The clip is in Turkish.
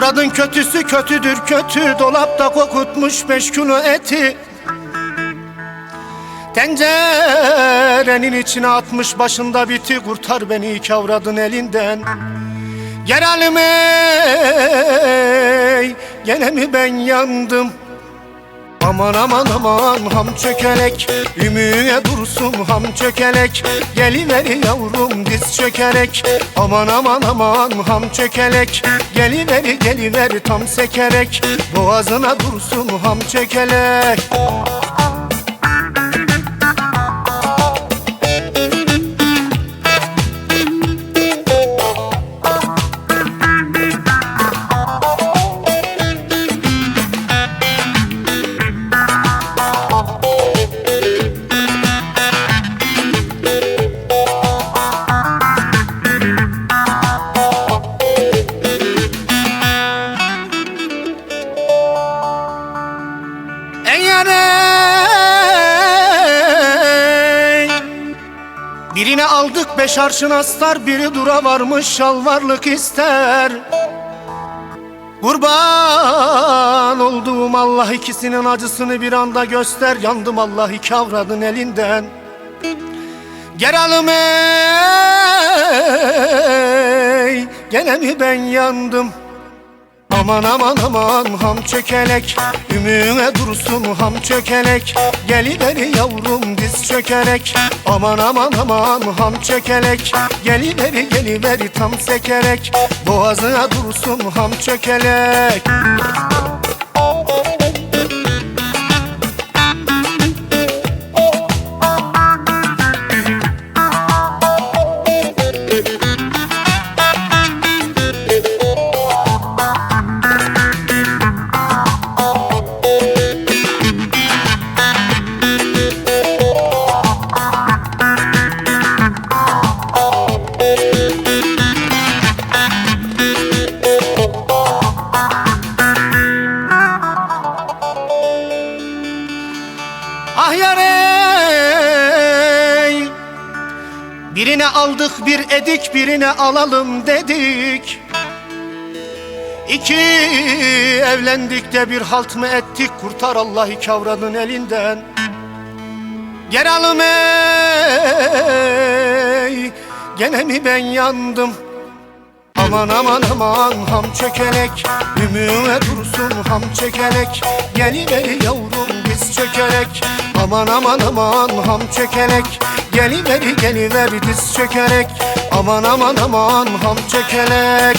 Kadın kötüsü kötüdür kötü Dolapta kokutmuş beş kilo eti. Tencerenin içine atmış başında biti Kurtar beni iki avradın elinden. Gel halim ey Gene mi ben yandım Aman aman aman ham çökelek. Ümüğe dursun ham çökelek. Geliver yavrum diz çökerek. Aman aman aman ham çökelek. Geliver geliver tam sekerek. Boğazına dursun ham çökelek Eğer ey Birine aldık beş arşın astar Biri dura varmış şalvarlık ister. Kurban olduğum Allah ikisinin acısını bir anda göster. Yandım Allah iki avradın elinden. Gel alım ey Gene mi ben yandım Aman aman aman ham çökelek. Ümüğe dursun ham çökelek. Geliveri yavrum diz çökerek. Aman aman aman ham çökelek. Geliveri geliveri tam sekerek. Boğazına dursun ham çökelek Birine aldık bir edik birine alalım dedik. İki evlendik de bir halt mı ettik? Kurtar Allah iki avradın elinden. Gel alım ey Gene mi ben yandım? Aman aman aman ham çökelek Ümüğe dursun ham çökelek Geliver yavrum diz çökerek Aman aman aman ham çökelek Geliver geliver diz çökerek Aman aman aman ham çökelek